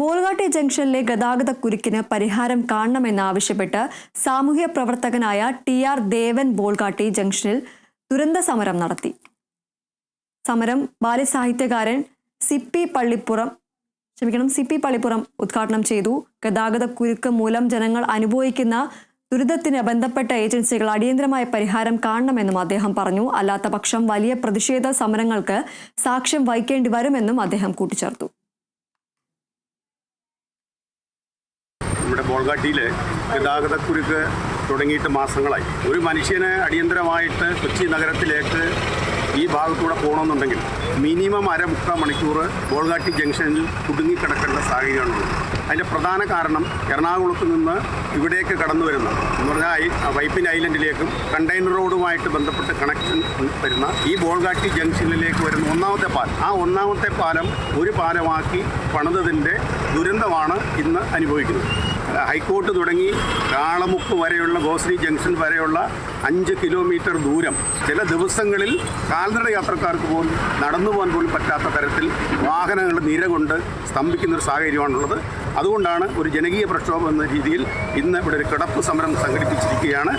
ബോൾഗാട്ടി ജംഗ്ഷനിലെ ഗതാഗത കുരുക്കിന് പരിഹാരം കാണണമെന്നാവശ്യപ്പെട്ട് സാമൂഹ്യ പ്രവർത്തകനായ ടി ആർ ദേവൻ ബോൾഗാട്ടി ജംഗ്ഷനിൽ ദുരന്ത സമരം നടത്തി. സമരം ബാല്യസാഹിത്യകാരൻ സിപ്പി പള്ളിപ്പുറം ക്ഷമിക്കണം സി പി പള്ളിപ്പുറം ഉദ്ഘാടനം ചെയ്തു. ഗതാഗത കുരുക്ക് മൂലം ജനങ്ങൾ അനുഭവിക്കുന്ന ദുരിതത്തിന് ബന്ധപ്പെട്ട ഏജൻസികൾ അടിയന്തരമായ പരിഹാരം കാണണമെന്നും അദ്ദേഹം പറഞ്ഞു. അല്ലാത്തപക്ഷം വലിയ പ്രതിഷേധ സമരങ്ങൾക്ക് സാക്ഷ്യം വഹിക്കേണ്ടി വരുമെന്നും അദ്ദേഹം കൂട്ടിച്ചേർത്തു. നമ്മുടെ ബോൾഗാട്ടിയിൽ ഗതാഗതക്കുരുക്ക് തുടങ്ങിയിട്ട് മാസങ്ങളായി. ഒരു മനുഷ്യന് അടിയന്തരമായിട്ട് കൊച്ചി നഗരത്തിലേക്ക് ഈ ഭാഗത്തൂടെ പോകണമെന്നുണ്ടെങ്കിൽ മിനിമം അരമുക്കാൽ മണിക്കൂർ ബോൾഗാട്ടി ജംഗ്ഷനിൽ കുടുങ്ങിക്കിടക്കേണ്ട സാഹചര്യമാണുള്ളത്. അതിന്റെ പ്രധാന കാരണം എറണാകുളത്ത് നിന്ന് ഇവിടേക്ക് കടന്നു വരുന്ന എന്ന് പറഞ്ഞാൽ വൈപ്പിൻ ഐലൻഡിലേക്കും കണ്ടെയ്നർ റോഡുമായിട്ട് ബന്ധപ്പെട്ട് കണക്ഷൻ വരുന്ന ഈ ബോൾഗാട്ടി ജംഗ്ഷനിലേക്ക് വരുന്ന ഒന്നാമത്തെ പാലം. ആ ഒന്നാമത്തെ പാലം ഒരു പാലമാക്കി പണിതതിന്റെ ദുരന്തമാണ് ഇന്ന് അനുഭവിക്കുന്നത്. ഹൈക്കോർട്ട് തുടങ്ങി കാളമുക്ക് വരെയുള്ള ഗോശ്രീ ജംഗ്ഷൻ വരെയുള്ള അഞ്ച് കിലോമീറ്റർ ദൂരം ചില ദിവസങ്ങളിൽ കാൽനട യാത്രക്കാർക്ക് പോലും നടന്നു പോകാൻ പോലും പറ്റാത്ത തരത്തിൽ വാഹനങ്ങൾ നിര കൊണ്ട് സ്തംഭിക്കുന്ന ഒരു സാഹചര്യമാണുള്ളത്. അതുകൊണ്ടാണ് ഒരു ജനകീയ പ്രക്ഷോഭം എന്ന രീതിയിൽ ഇന്ന് ഇവിടെ ഒരു കിടപ്പ് സമരം സംഘടിപ്പിച്ചിരിക്കുകയാണ്.